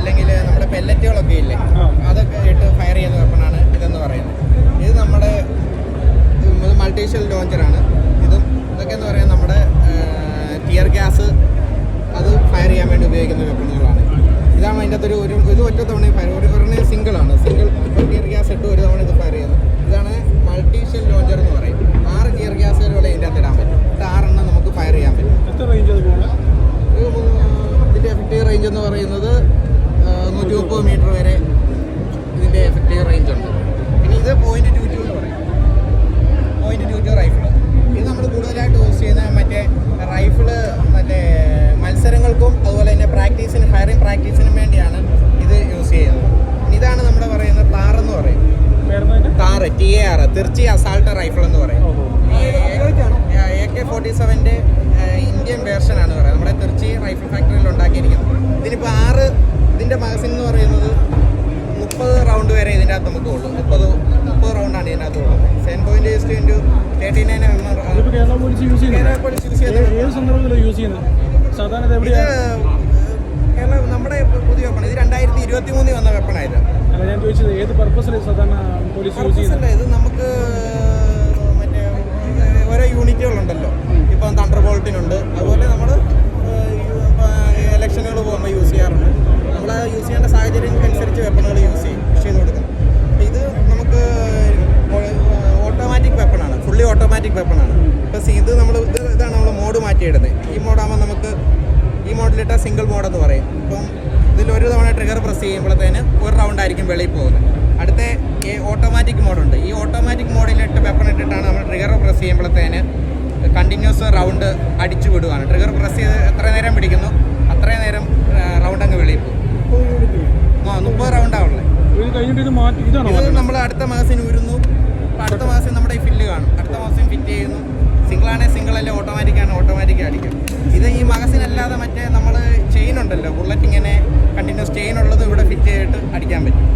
അല്ലെങ്കിൽ നമ്മുടെ പെല്ലറ്റുകളൊക്കെ ഇല്ലേ? അതൊക്കെ ഇട്ട് ഫയർ ചെയ്യുന്ന വെപ്പണാണ് ഇതെന്ന് പറയുന്നത്. ഇത് നമ്മുടെ ഇത് മൾട്ടീഷ്യൽ ലോഞ്ചറാണ് ഇതും ഇതൊക്കെ എന്ന് പറയുന്നത് നമ്മുടെ ടിയർ ഗ്യാസ് അത് ഫയർ ചെയ്യാൻ വേണ്ടി ഉപയോഗിക്കുന്ന വെപ്പണുകളാണ് ഇതാണ് അതിന്റെ അകത്തൊരു ഒരു ഇത് ഒറ്റ തവണ ഫയർ ഒരു ഒരെണ്ണം സിംഗിളാണ് സിംഗിൾ ടിയർ ഗ്യാസ് ഇട്ട് ഒരു തവണ ഇത് ഫയർ ചെയ്യുന്നത് ഇതാണ് മൾട്ടീഷ്യൽ ലോഞ്ചർ എന്ന് പറയും. ആറ് ടിയർ ഗ്യാസുകൾ ഇതിന്റെ അകത്ത് ഇടാൻ പറ്റും. എന്നിട്ട് ആറെണ്ണം നമുക്ക് ഫയർ ചെയ്യാൻ പറ്റും. ഇത് ഇതിന്റെ എഫക്റ്റീവ് റേഞ്ച് എന്ന് പറയുന്നത് നൂറ്റി മുപ്പത് മീറ്റർ വരെ ഇതിന്റെ എഫക്റ്റീവ് റേഞ്ച് ഉണ്ട്. പിന്നെ ഇത് പോയിന്റ് ടു ടു എന്ന് പറയും. പോയിന്റ് ടു ടു റൈഫിൾ ഇത് നമ്മൾ കൂടുതലായിട്ട് യൂസ് ചെയ്യുന്ന മറ്റേ റൈഫിൾ മറ്റേ മത്സരങ്ങൾക്കും അതുപോലെ തന്നെ പ്രാക്ടീസിന് ഫയറിംഗ് പ്രാക്ടീസിനും വേണ്ടിയാണ് ഇത് യൂസ് ചെയ്യുന്നത്. ഇനി ഇതാണ് നമ്മുടെ പറയുന്ന താർ എന്ന് പറയും. താറ് T A R Trichy assault rifle എന്ന് പറയും. എ കെ ഫോർട്ടി സെവന്റെ ഇന്ത്യൻ വേർഷനാണ് പറയുന്നത്. നമ്മുടെ തിർച്ചി റൈഫിൾ ഫാക്ടറിയിൽ അകത്ത് നമുക്ക് ഉള്ളൂ മുപ്പത് മുപ്പത് റൗണ്ടാണ് ഇതിനകത്ത് ഉള്ളത്. Seven point east into thirty nine M M ഇതിപ്പോൾ കേരള പോലീസ് യൂസ് ചെയ്യുന്നത്. പോലീസ് യൂസ് ചെയ്യുന്നത്. ഏത് സന്ദർഭത്തിലാണ് യൂസ് ചെയ്യുന്നത്? സാധാരണ ഇത് കേരളം നമ്മുടെ പുതിയ വെപ്പൺ ഇത് രണ്ടായിരത്തി ഇരുപത്തി മൂന്നിൽ വന്ന വെപ്പണായത് അല്ല ഞാൻ ചോദിച്ചത് ഏത് പർപ്പസിൽ സാധാരണ പോലീസ് യൂസ് ചെയ്യുന്നത്? അല്ല ഇത് നമുക്ക് മറ്റേ ഓരോ യൂണിറ്റുകളുണ്ടല്ലോ ഇപ്പം തണ്ടർ ബോൾട്ടിനുണ്ട് അതുപോലെ നമ്മൾ മോഡിലിട്ട സിംഗിൾ മോഡ് എന്ന് പറയും. ഇപ്പം ഒരു തവണ ട്രിഗർ പ്രസ് ചെയ്യുമ്പോഴത്തേന് ഒരു റൗണ്ട് ആയിരിക്കും വെളിയിൽ പോകുന്നത്. അടുത്ത ഓട്ടോമാറ്റിക് മോഡുണ്ട് ഈ ഓട്ടോമാറ്റിക് മോഡിലിട്ട് വെപ്പൺ ഇട്ടിട്ടാണ് നമ്മൾ ട്രിഗർ പ്രസ് ചെയ്യുമ്പോഴത്തേന് കണ്ടിന്യൂസ് റൗണ്ട് അടിച്ചു വിടുകയാണ് ട്രിഗർ പ്രസ് ചെയ്ത് എത്ര നേരം പിടിക്കുന്നു? ഉണ്ടല്ലോ. ബുള്ളറ്റ് ഇങ്ങനെ കണ്ടിന്യൂസ് ചെയിൻ ഉള്ളത് ഇവിടെ ഫിറ്റ് ചെയ്തിട്ട് അടിക്കാൻ പറ്റും.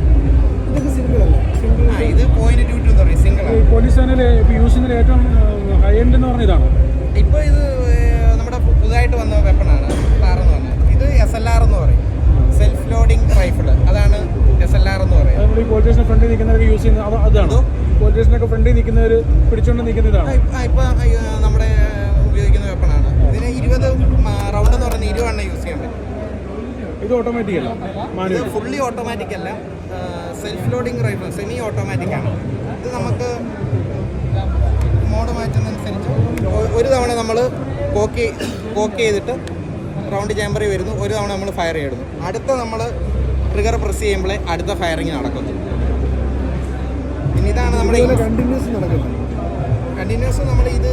ആ ഇത് പോയിന്റ് ടു ടു എന്ന് പറയും. സിംഗിൾ പോലീസ് സേനയിൽ യൂസ് ചെയ്യുന്നതിൽ ഏറ്റവും ഹൈ എൻഡ് എന്ന് ഇപ്പോൾ ഇത് നമ്മുടെ പുതുതായിട്ട് വന്ന വെപ്പണാണ് താറെന്ന് പറഞ്ഞത്. ഇത് എസ് എൽ ആർ എന്ന് പറയും. സെൽഫ് ലോഡിംഗ് റൈഫിൾ അതാണ് എസ് എൽ ആർ എന്ന് പറയുന്നത് ഈ പോലീസ് ഫ്രണ്ടിൽ നിൽക്കുന്നവർക്ക് യൂസ് ചെയ്യുന്നത് അതാണ്? ഫ്രണ്ടിൽ നിൽക്കുന്നവർ പിടിച്ചുകൊണ്ട് നിൽക്കുന്ന ഇതാണ്? ഇപ്പൊ നമ്മുടെ ഉപയോഗിക്കുന്ന വെപ്പണാണ് ഇതിന് ഇരുപത് റൗണ്ട് എന്ന് പറയുന്നത് ഇരുപതെണ്ണം യൂസ് ചെയ്യാൻ പറ്റും. ഇത് ഓട്ടോമാറ്റിക് അല്ല. ഇത് ഫുള്ളി ഓട്ടോമാറ്റിക് അല്ല. Self loading rifle semi automatic ആണ്. ഇത് നമുക്ക് മോഡ് മാറ്റുന്നതനുസരിച്ച് ഒരു തവണ നമ്മൾ കോക്കി കോക്ക് ചെയ്തിട്ട് റൗണ്ട് ചേമ്പറിൽ വരുന്നു. ഒരു തവണ നമ്മൾ ഫയർ ചെയ്യുന്നു അടുത്ത നമ്മൾ ട്രിഗർ പ്രസ് ചെയ്യുമ്പോഴേ അടുത്ത ഫയറിങ് നടക്കുന്നു. പിന്നെ ഇതാണ് നമ്മുടെ കണ്ടിന്യൂസ് നടക്കുന്നത് കണ്ടിന്യൂസ് നമ്മൾ ഇത്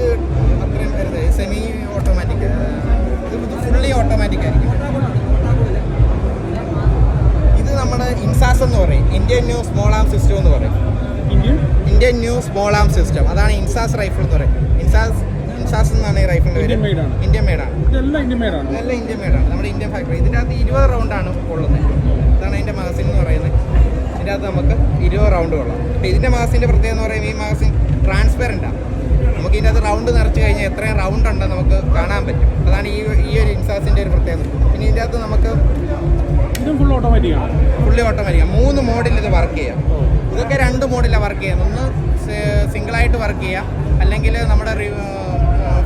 അത്രയും വരുന്നത്. സെമി ഓട്ടോമാറ്റിക് ഇത് ഫുള്ളി ഓട്ടോമാറ്റിക് ആയിരിക്കും. Indian new small arm system എന്ന് പറയും. Indian new small arm system അതാണ് ഇൻസാസ് റൈഫിൾ എന്ന് പറയും. ഇൻസാസ് ഇൻസാസ് എന്നാണ് ഈ റൈഫിൾ പേര്. ഇന്ത്യൻ മെയ്ഡാണ് മേഡാണ് ഇതെല്ലാം ഇന്ത്യൻ മെയ്ഡാണ് മേഡാണ് നമ്മുടെ ഇന്ത്യൻ ഫാക്ടറി ഇതിന്റെ അകത്ത് ഇരുപത് റൗണ്ടാണ് കൊള്ളുന്നത് ഇതാണ് അതിന്റെ മാഗസിൻ എന്ന് പറയുന്നത്. ഇതിന്റെ അകത്ത് നമുക്ക് ഇരുപത് റൗണ്ട് കൊള്ളാം അപ്പോൾ ഇതിന്റെ മാഗസിന്റെ പ്രത്യേകത എന്ന് പറയുന്നത് ഈ മാഗസിൻ ആണ്. നമുക്ക് ഇതിന്റെ അകത്ത് റൗണ്ട് നിറച്ച് കഴിഞ്ഞാൽ എത്രയും റൗണ്ട് ഉണ്ടെന്ന് നമുക്ക് കാണാൻ പറ്റും. അതാണ് ഈ ഈ ഒരു ഇൻസാസിന്റെ ഒരു പ്രത്യേകത. പിന്നെ ഇതിന്റെ അകത്ത് നമുക്ക് ഓട്ടോമാറ്റിക് ആണ് ഫുള്ളി ഓട്ടോമാറ്റിക് മൂന്ന് മോഡിൽ ഇത് വർക്ക് ചെയ്യാം. ഇതൊക്കെ രണ്ട് മോഡിലാണ് വർക്ക് ചെയ്യുന്നത്. ഒന്ന് സിംഗിളായിട്ട് വർക്ക് ചെയ്യാം. അല്ലെങ്കിൽ നമ്മുടെ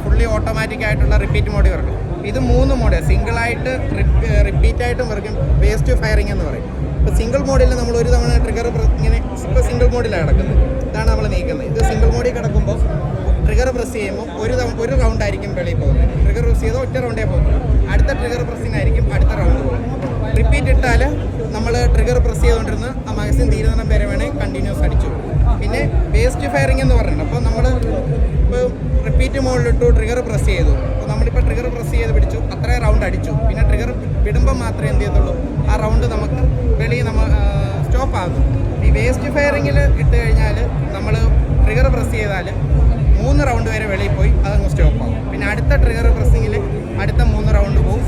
ഫുള്ളി ഓട്ടോമാറ്റിക് ആയിട്ടുള്ള റിപ്പീറ്റ് മോഡിൽ വർക്ക് ഇത് മൂന്ന് മോഡ് സിംഗിളായിട്ട് റിപ്പീറ്റ് ആയിട്ടും വർക്കും വേസ്റ്റ് ഫയറിംഗ് എന്ന് പറയും. ഇപ്പോൾ സിംഗിൾ മോഡിൽ നമ്മൾ ഒരു തവണ ട്രിഗർ ഇങ്ങനെ ഇപ്പോൾ സിംഗിൾ മോഡിലാണ് കിടക്കുന്നത്. ഇതാണ് നമ്മൾ നീക്കുന്നത്. ഇത് സിംഗിൾ മോഡിൽ കിടക്കുമ്പോൾ ട്രിഗർ പ്രസ് ചെയ്യുമ്പോൾ ഒരു തവണ ഒരു റൗണ്ട് ആയിരിക്കും വെളിയിൽ പോകുന്നത്. ട്രിഗർ പ്രസ് ചെയ്താൽ ഒറ്റ റൗണ്ടേ പോകുന്നത്. അടുത്ത ട്രിഗർ പ്രസ്സിംഗ് ആയിരിക്കും അടുത്ത റൗണ്ട് റിപ്പീറ്റ് ഇട്ടാൽ നമ്മൾ ട്രിഗർ പ്രസ് ചെയ്തുകൊണ്ടിരുന്ന് ആ മാഗസിൻ തീരുന്നിടം വരെ വേണേൽ കണ്ടിന്യൂസ് അടിച്ചു. പിന്നെ വേസ്റ്റ് ഫയറിംഗ് എന്ന് പറയുന്നത് അപ്പോൾ നമ്മൾ ഇപ്പോൾ റിപ്പീറ്റ് മുകളിലിട്ടു ട്രിഗർ പ്രസ് ചെയ്തു. അപ്പോൾ നമ്മളിപ്പോൾ ട്രിഗർ പ്രസ് ചെയ്ത് പിടിച്ചു. അത്രയും റൗണ്ട് അടിച്ചു. പിന്നെ ട്രിഗർ വിടുമ്പോൾ മാത്രമേ എന്ത് ചെയ്യത്തുള്ളൂ ആ റൗണ്ട് നമുക്ക് വെളിയിൽ നമ്മൾ സ്റ്റോപ്പ് ആകും. ഈ വേസ്റ്റ് ഫയറിങ്ങിൽ ഇട്ട് കഴിഞ്ഞാൽ നമ്മൾ ട്രിഗർ പ്രസ് ചെയ്താൽ മൂന്ന് റൗണ്ട് വരെ വെളിയിൽ പോയി അതങ്ങ് സ്റ്റോപ്പ് ആകും പിന്നെ അടുത്ത ട്രിഗർ പ്രസ്സിങ്ങിൽ അടുത്ത മൂന്ന് റൗണ്ട് പോകും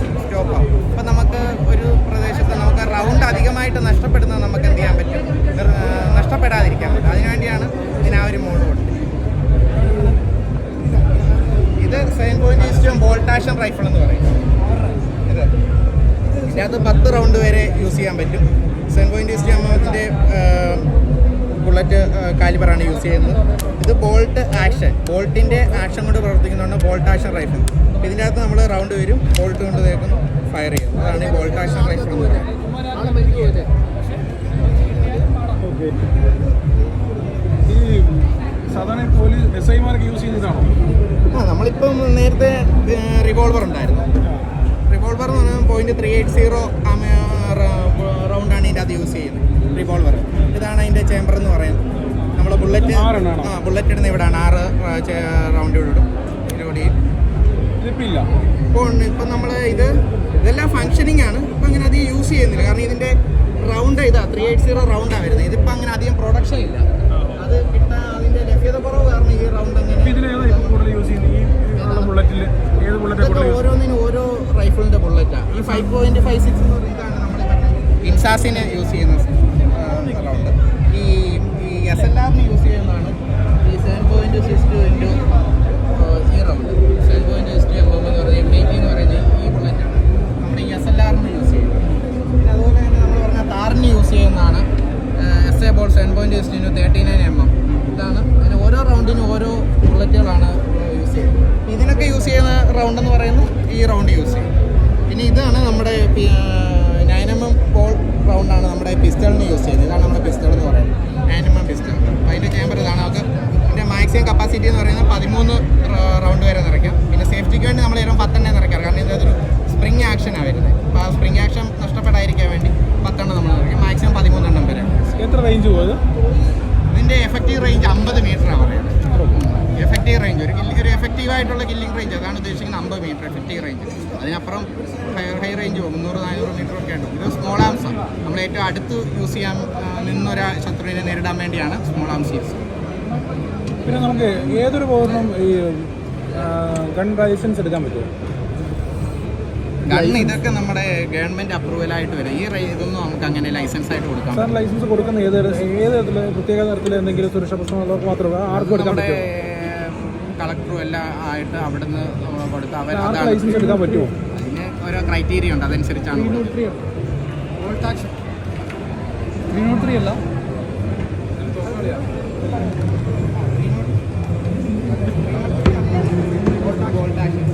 ഇതിനകത്ത് പത്ത് റൗണ്ട് വരെ യൂസ് ചെയ്യാൻ പറ്റും. സെവൻ പോയിന്റ് എം എമ്മിന്റെ ബുള്ളറ്റ് കാലിബറാണ് യൂസ് ചെയ്യുന്നത്. ഇത് ബോൾട്ട് ആക്ഷൻ ബോൾട്ടിന്റെ ആക്ഷൻ കൊണ്ട് പ്രവർത്തിക്കുന്നതാണ് ബോൾട്ട് ആക്ഷൻ റൈഫിൾ ഇതിന്റെ അകത്ത് നമ്മൾ റൗണ്ട് വരും. ബോൾട്ട് കൊണ്ട് തേക്കും ഫയർ ചെയ്യും. അതാണ് ഈ ബോൾട്ട് ആക്ഷൻ റൈഫിൾ എന്ന് പറയുന്നത്. സാധാരണ പോലീസ് എസ് ഐമാർക്ക് യൂസ് ചെയ്യുന്നതാണോ? ആ നമ്മളിപ്പം നേരത്തെ റിവോൾവർ ഉണ്ടായിരുന്നു. റിവോൾവർ എന്ന് പറഞ്ഞാൽ പോയിന്റ് ത്രീ എയ്റ്റ് സീറോ റൗണ്ടാണ് ഇതിന്റെ അത് യൂസ് ചെയ്യുന്നത്. റിവോൾവർ ഇതാണ് അതിന്റെ ചേമ്പർ എന്ന് പറയുന്നത്. നമ്മൾ ബുള്ളറ്റ് ആ ബുള്ളറ്റ് ഇടുന്ന ഇവിടെയാണ് ആറ് റൗണ്ട് ഇവിടെ ഇടും. ഇതിലൂടെ ഇതിപ്പോൾ ഇപ്പോൾ ഇപ്പം നമ്മൾ ഇത് ഇതെല്ലാം ഫങ്ഷനിങ് ആണ്. ഇപ്പം അങ്ങനെ അധികം യൂസ് ചെയ്യുന്നില്ല. കാരണം ഇതിന്റെ റൗണ്ട് ഇതാ ത്രീ എയ്റ്റ് സീറോ റൗണ്ടാണ് വരുന്നത്. ഇതിപ്പോൾ അങ്ങനെ അധികം പ്രൊഡക്ഷൻ ഇല്ല. ഫൈവ് പോയിന്റ് ഫൈവ് സിക്സ് എന്ന് പറയുന്നത് നമ്മൾ ഇൻസാസിന് യൂസ് ചെയ്യുന്ന സ്ഥലമുണ്ട്. ഈ ഈ എസ് എൽ ആറിന് യൂസ് ചെയ്യുന്നതാണ്. ഈ seven point six two into പിന്നെ ഇതാണ് നമ്മുടെ നയൻ എം എം ബോൾ റൗണ്ടാണ് നമ്മുടെ പിസ്റ്റളിന് യൂസ് ചെയ്യുന്നത്. ഇതാണ് നമ്മുടെ പിസ്റ്റൾ എന്ന് പറയുന്നത്. നയൻ എം എം പിസ്റ്റൾ അതിന്റെ ചേമ്പർ ഇതാണ്. നമുക്ക് ഇതിന്റെ മാക്സിമം കപ്പാസിറ്റി എന്ന് പറയുന്നത് പതിമൂന്ന് റൗണ്ട് വരെ നിറയ്ക്കാം. പിന്നെ സേഫ്റ്റിക്ക് വേണ്ടി നമ്മൾ ചിലപ്പോൾ പത്തെണ്ണേ നിറയ്ക്കാം. കാരണം ഇതിനകത്തൊരു കില്ല് ആയിട്ടുള്ള കില്ലിംഗ് റേഞ്ച് അതാണ് ഉദ്ദേശിക്കുന്നത് അമ്പത് മീറ്റർ എഫക്റ്റീവ് റേഞ്ച് അതിനപ്പുറം ഹൈ ഹൈ റേഞ്ച് മുന്നൂറ് നാനൂറ് മീറ്റർ ഒക്കെ ഉണ്ട്. ഇത് സ്മോൾ ആംസ് ആണ് നമ്മൾ ഏറ്റവും അടുത്ത് യൂസ് ചെയ്യാൻ നിന്നൊരാ ശത്രുവിനെ നേരിടാൻ വേണ്ടിയാണ് സ്മോൾ ആംസ് യൂസ് പിന്നെ നമുക്ക് ഏതൊരു പൗരനും ഈ ഗൺ ലൈസൻസ് എടുക്കാൻ പറ്റുമോ? ഗണ്ണ് ഇതൊക്കെ നമ്മുടെ ഗവൺമെന്റ് അപ്രൂവൽ ആയിട്ട് വരും. ഈ ഇതൊന്നും നമുക്ക് അങ്ങനെ ലൈസൻസ് ആയിട്ട് കൊടുക്കാം സാർ ലൈസൻസ് കൊടുക്കുന്ന ഏത് ഏത് പ്രത്യേക തരത്തിൽ എന്തെങ്കിലും സുരക്ഷാ പ്രശ്നമുള്ളവർക്ക് മാത്രമേ ആർക്കും എടുക്കാൻ നമ്മുടെ പറ്റുമോ? കളക്ടറും എല്ലാം ആയിട്ട് അവിടുന്ന് കൊടുത്ത് അവർ അതാണ് അതിന് ഓരോ ക്രൈറ്റീരിയ ഉണ്ട് അതനുസരിച്ചാണ് അല്ല. Volt action.